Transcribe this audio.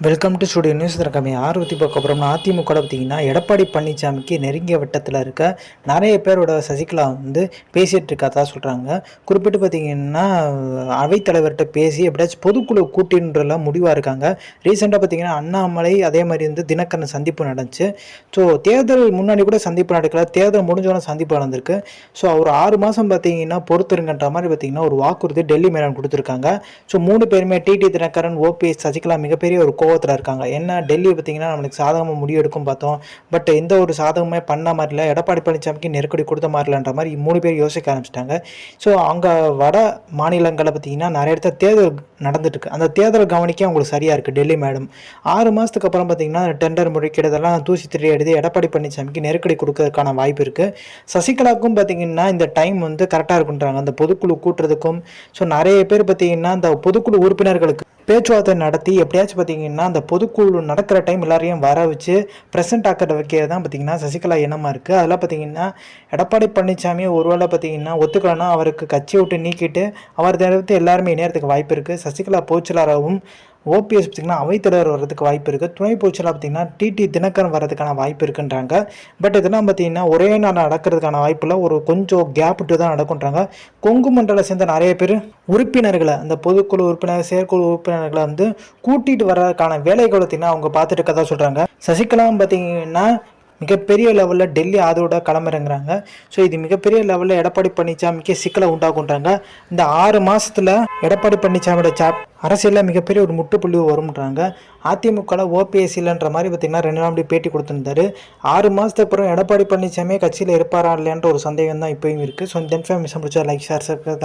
Welcome to studio news திறக்காம ஆர்வத்தி பார்க்க போகிறோம்னா அதிமுக பார்த்தீங்கன்னா எடப்பாடி பழனிசாமிக்கு நெருங்கிய வட்டத்தில் இருக்க நிறைய பேரோட சசிகலா வந்து பேசிகிட்டு இருக்காதான் சொல்கிறாங்க குறிப்பிட்டு பார்த்தீங்கன்னா அவைத்தலைவர்கிட்ட பேசி எப்படியாச்சும் பொதுக்குழு கூட்டின்றலாம் முடிவாக இருக்காங்க. ரீசெண்டாக பார்த்தீங்கன்னா அண்ணாமலை அதே மாதிரி வந்து தினகரன் சந்திப்பு நடந்துச்சு. ஸோ தேர்தல் முன்னாடி கூட சந்திப்பு நடக்கல. தேர்தல் முடிஞ்சோடனே சந்திப்பு நடந்திருக்கு. ஸோ அவர் ஆறு மாதம் பார்த்தீங்கன்னா பொறுத்துருங்கன்ற மாதிரி பார்த்தீங்கன்னா ஒரு வாக்குறுதி டெல்லி மேடம் கொடுத்துருக்காங்க. ஸோ மூணு பேருமே டிடி தினகரன் ஓபிஎஸ் சசிகலா மிகப்பெரிய ஒரு கோவத்தில் இருக்காங்க. என்ன டெல்லி பார்த்தீங்கன்னா நம்மளுக்கு சாதகமாக முடிவெடுக்கும் பார்த்தோம். பட் எந்த ஒரு சாதகமே பண்ண மாதிரி இல்லை எடப்பாடி பழனிசாமிக்கு நெருக்கடி கொடுத்த மாதிரிலன்ற மாதிரி மூணு பேர் யோசிக்க ஆரம்பிச்சிட்டாங்க. ஸோ அங்கே வட மாநிலங்களை பார்த்தீங்கன்னா நிறைய இடத்துல தேர்தல் நடந்துட்டுருக்கு. அந்த தேர்தல் கவனிக்க அவங்களுக்கு சரியாக இருக்குது டெல்லி மேடம். ஆறு மாதத்துக்கு அப்புறம் பார்த்தீங்கன்னா டெண்டர் முறைக்கிறதெல்லாம் தூசி திரி எடுத்து எடப்பாடி பழனிசாமிக்கு நெருக்கடி கொடுக்கறதுக்கான வாய்ப்பு இருக்குது சசிகலாவுக்கும் பார்த்தீங்கன்னா இந்த டைம் வந்து கரெக்டாக இருக்குன்றாங்க. அந்த பொதுக்குழு கூட்டுறதுக்கும் ஸோ நிறைய பேர் பார்த்தீங்கன்னா அந்த பொதுக்குழு உறுப்பினர்களுக்கு பேச்சுவார்த்தை நடத்தி எப்படியாச்சும் பார்த்தீங்கன்னா அந்த பொதுக்குழு நடக்கிற டைம் எல்லாரையும் வர வச்சு ப்ரெசென்ட் ஆக்கிற வைக்கிறது தான் பார்த்தீங்கன்னா சசிகலா எண்ணமாக இருக்குது அதெல்லாம் பார்த்தீங்கன்னா எடப்பாடி பழனிசாமி ஒருவேளை பார்த்தீங்கன்னா ஒத்துக்கலன்னா அவருக்கு கட்சியை விட்டு நீக்கிட்டு அவர் தவிர்த்து எல்லாருமே இணையறதுக்கு வாய்ப்பு இருக்குது சசிகலா போச்சலாராகவும் ஓபிஎஸ் பார்த்திங்கன்னா அவைத்தலைவர் வர்றதுக்கு வாய்ப்பு இருக்குது துணை போச்சலாக பார்த்திங்கன்னா டிடி தினகரன் வர்றதுக்கான வாய்ப்பு இருக்குன்றாங்க. பட் இதெல்லாம் பார்த்திங்கன்னா ஒரே நாள் நடக்கிறதுக்கான வாய்ப்பில் ஒரு கொஞ்சம் கேப் விட்டு தான் நடக்குன்றாங்க கொங்கு மண்டலம் சேர்ந்த நிறைய பேர் உறுப்பினர்களை அந்த பொதுக்குழு உறுப்பினர் செயற்குழு உறுப்பினர்களை வந்து கூட்டிகிட்டு வர்றதுக்கான வேலைகளை பார்த்திங்கன்னா அவங்க பார்த்துட்டு கதை சொல்கிறாங்க சசிகலாவும் பார்த்திங்கன்னா மிகப்பெரிய லெவலில் டெல்லி ஆதரவோட களமிறங்குறாங்க. ஸோ இது மிகப்பெரிய லெவலில் எடப்பாடி பழனிசாமிக்கு சிக்கலை உண்டாக்குன்றாங்க. இந்த ஆறு மாதத்தில் எடப்பாடி பழனிசாமியோட சாப் அரசியலில் மிகப்பெரிய ஒரு முட்டுப்புள்ளி வரும்ன்றாங்க. அதிமுகவில் ஓபிஎஸ் இல்லைன்ற மாதிரி பார்த்திங்கன்னா ரெண்டு நாள் அப்படி பேட்டி கொடுத்துருந்தாரு. ஆறு மாதத்துக்கு அப்புறம் எடப்பாடி பழனிசாமியே கட்சியில் இருப்பாரா இல்லைன்ற ஒரு சந்தேகம் தான் இப்போயும் இருக்குது ஸோ இந்த இன்ஃபர்மேஷன் பிடிச்சா லைக் ஷேர் தேங்க்ஸ்